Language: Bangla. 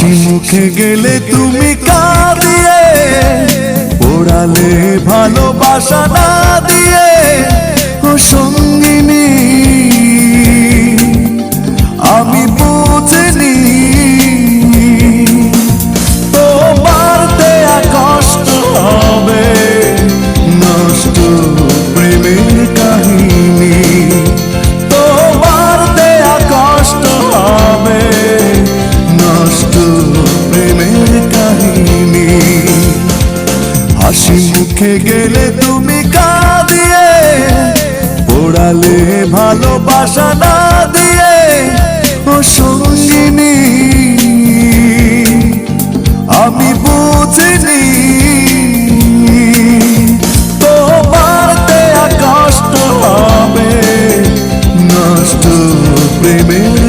হাসি মুখে গেলে তুমি কাঁদিয়ে ওড়ালে ভালোবাসা না দিয়ে। মুখে গেলে তুমি কাঁদিয়ে, পোড়ালে ভালোবাসা না দিয়ে, ও সঙ্গিনী, আমি বুঝিনি। তোমার দেয়া কষ্ট হবে, নষ্ট প্রেমের